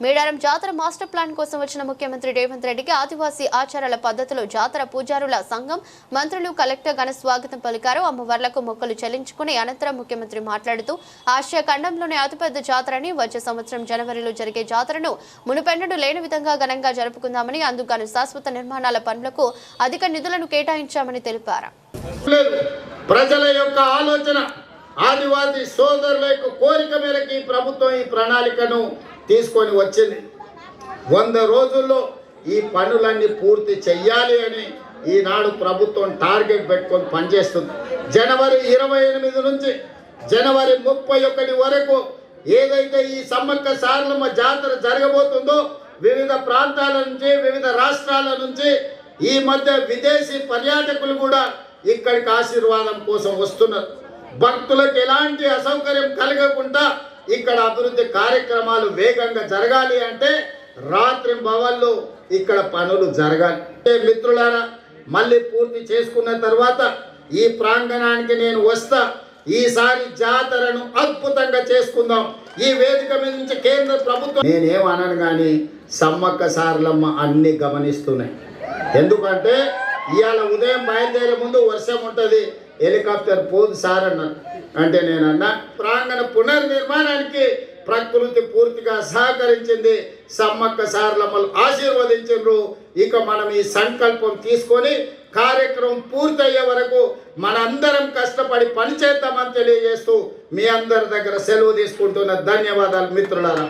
మేడారం జాతర master plan కోసం వచ్చిన ముఖ్యమంత్రి రేవంత్ రెడ్డికి ఆదివాసీ ఆచారాల పద్ధతిలో జాతర పూజారుల సంఘం మంత్రులు కలెక్టర్ ఘన స్వాగతం పలికారు. అమ్మవార్లకు మొక్కలు చెల్లించుకుని అనంతరం ముఖ్యమంత్రి మాట్లాడుతూ ఆసియా ఖండంలోనే అతిపెద్ద జాతరని వచ్చే సంవత్సరం జనవరిలో జరిగే జాతరను మునుపెన్నడు లేని విధంగా ఘనంగా జరుపుకుందామని అందుకు శాశ్వత నిర్మాణాల పనులకు అధిక నిధులను కేటాయించామని తెలిపారు. ప్రజల యొక్క ఆలోచన ఆదివాసీ సోదరుల యొక్క కోరిక మేరకు ఈ ప్రభుత్వం ఈ ప్రణాళికను తీసుకొని వచ్చింది వంద రోజుల్లో ఈ పనులన్నీ పూర్తి చెయ్యాలి అని ఈనాడు ప్రభుత్వం టార్గెట్ పెట్టుకొని పనిచేస్తుంది. జనవరి ఇరవై ఎనిమిది నుంచి జనవరి ముప్పై ఒకటి వరకు ఏదైతే ఈ సమ్మక్క సారలమ్మ జాతర జరగబోతుందో వివిధ ప్రాంతాల నుంచి వివిధ రాష్ట్రాల నుంచి ఈ మధ్య విదేశీ పర్యాటకులు కూడా ఇక్కడికి ఆశీర్వాదం కోసం వస్తున్నారు. భక్తులకు ఎలాంటి అసౌకర్యం కలగకుండా ఇక్కడ అభివృద్ధి కార్యక్రమాలు వేగంగా జరగాలి అంటే రాత్రి భవన్లు ఇక్కడ పనులు జరగాలి. మిత్రులారా మళ్ళీ పూర్తి చేసుకున్న తర్వాత ఈ ప్రాంగణానికి నేను వస్తా. ఈసారి జాతరను అద్భుతంగా చేసుకుందాం. ఈ వేదిక మీద నుంచి కేంద్ర ప్రభుత్వం నేనేమనను కానీ సమ్మక్క సారలమ్మ అన్ని గమనిస్తున్నాయి. ఎందుకంటే ఇవాళ ఉదయం బయలుదేరే ముందు వర్షం ఉంటుంది. హెలికాప్టర్ పోదు సార్ అన్నారు అంటే నేను ప్రాంగణ పునర్నిర్మాణానికి ప్రకృతి పూర్తిగా సహకరించింది. సమ్మక్క సారలమ్మలు ఆశీర్వదించారు ఇక మనం ఈ సంకల్పం తీసుకొని కార్యక్రమం పూర్తయ్యే వరకు మనందరం కష్టపడి పనిచేద్దామని తెలియజేస్తూ మీ అందరి దగ్గర సెలవు తీసుకుంటున్న ధన్యవాదాలు మిత్రులారా.